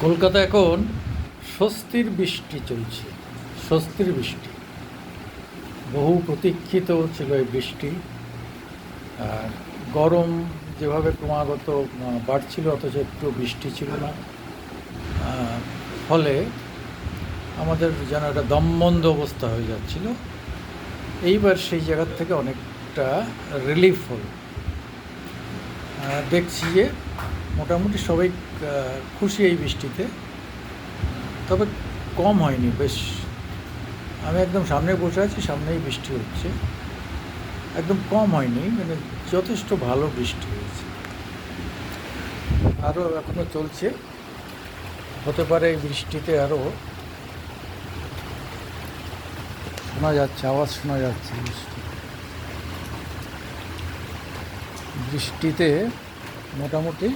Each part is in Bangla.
কলকাতা এখন স্বস্তির বৃষ্টি চলছে, স্বস্তির বৃষ্টি। বহু প্রতীক্ষিত ছিল এই বৃষ্টি। আর গরম যেভাবে ক্রমাগত বাড়ছিল, অথচ একটু বৃষ্টি ছিল না। ফলে আমাদের যেন একটা দমবন্ধ অবস্থা হয়ে যাচ্ছিল। এইবার সেই জায়গার থেকে অনেকটা রিলিফ হল। দেখছি যে মোটামুটি সবাই খুশি এই বৃষ্টিতে। তবে কম হয়নি, বেশ। আমি একদম সামনে বসে আছি, সামনেই বৃষ্টি হচ্ছে। একদম কম হয়নি মানে যথেষ্ট ভালো বৃষ্টি হয়েছে। আরও এখনও চলছে। হতে পারে এই বৃষ্টিতে আরও শোনা যাচ্ছে, আওয়াজ শোনা যাচ্ছে বৃষ্টি। বৃষ্টিতে মোটামুটি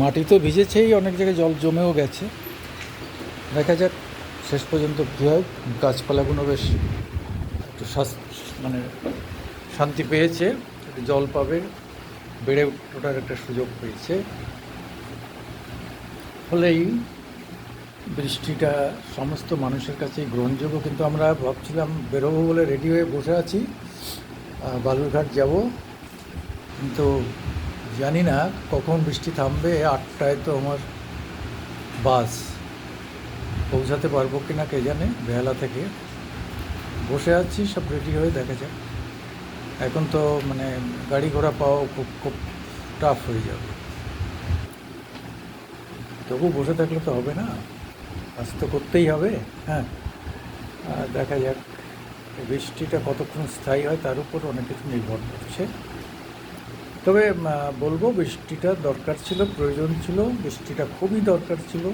মাটি তো ভিজেছেই, অনেক জায়গায় জল জমেও গেছে। দেখা যাক, শেষ পর্যন্ত কী হয়। গাছপালাগুলো বেশ একটু মানে শান্তি পেয়েছে জল পাবে, বেড়ে ওঠার একটা সুযোগ পেয়েছে। ফলেই বৃষ্টিটা সমস্ত মানুষের কাছেই গ্রহণযোগ্য, কিন্তু আমরা ভাবছিলাম বেরোবো বলে রেডি হয়ে বসে আছি। বালুরঘাট যাব। কিন্তু জানি না কখন বৃষ্টি থামবে, আটটায় তো আমার বাস। পৌঁছাতে পারব কি না কে জানে, বেহালা থেকে। বসে আছি, সব রেডি হয়ে দেখা যাক। এখন তো মানে গাড়ি ঘোড়া পাওয়া খুব খুব টাফ হয়ে যাবে। তবু বসে থাকলে তো হবে না। কাজ তো করতেই হবে হ্যাঁ। দেখা যাক, বৃষ্টিটা কতক্ষণ স্থায়ী হয় তার উপর অনেক কিছু নির্ভর করছে। তবে বলব বৃষ্টিটা দরকার ছিল, প্রয়োজন ছিল, বৃষ্টিটা খুবই দরকার ছিল।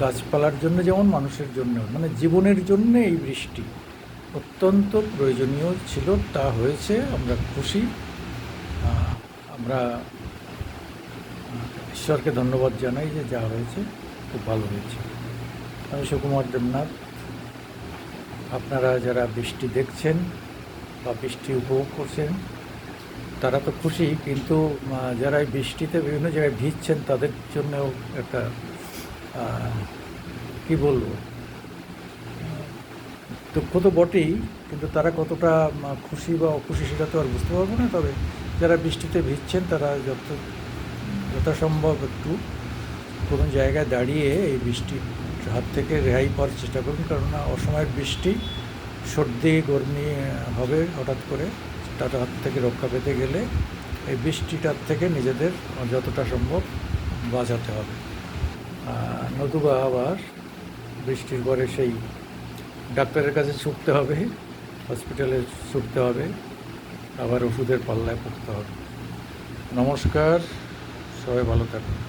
গাছপালার জন্য যেমন, মানুষের জন্য মানে জীবনের জন্য এই বৃষ্টি অত্যন্ত প্রয়োজনীয় ছিল, তা হয়েছে, আমরা খুশি। আমরা ঈশ্বরকে ধন্যবাদ জানাই যে যা হয়েছে, খুব ভালো হয়েছে। আমি সুকুমার দেবনাথ, আপনারা যারা বৃষ্টি দেখছেন বা বৃষ্টি উপভোগ করছেন তারা তো খুশি, কিন্তু যারা বৃষ্টিতে বিভিন্ন জায়গায় ভিজছেন তাদের জন্যও একটা কি বলব? দুঃখ তো বটেই, কিন্তু তারা কতটা খুশি বা অখুশি সেটা তো আর বুঝতে পারব না। তবে যারা বৃষ্টিতে ভিজছেন তারা যত, যথাসম্ভব একটু কোনো জায়গায় দাঁড়িয়ে এই বৃষ্টির হাত থেকে রেহাই পাওয়ার চেষ্টা করুন। কেননা অসময়ের বৃষ্টি সর্দি, গরমি হবে হঠাৎ করে। তার হাত থেকে রক্ষা পেতে গেলে এই বৃষ্টিটার থেকে নিজেদের যতটা সম্ভব বাঁচাতে হবে। নতুবা আবার বৃষ্টির পরে সেই ডাক্তারের কাছে ছুটতে হবে, হসপিটালে ছুটতে হবে, আবার ওষুধের পাল্লায় পড়তে হবে। নমস্কার, সবাই ভালো থাকুন।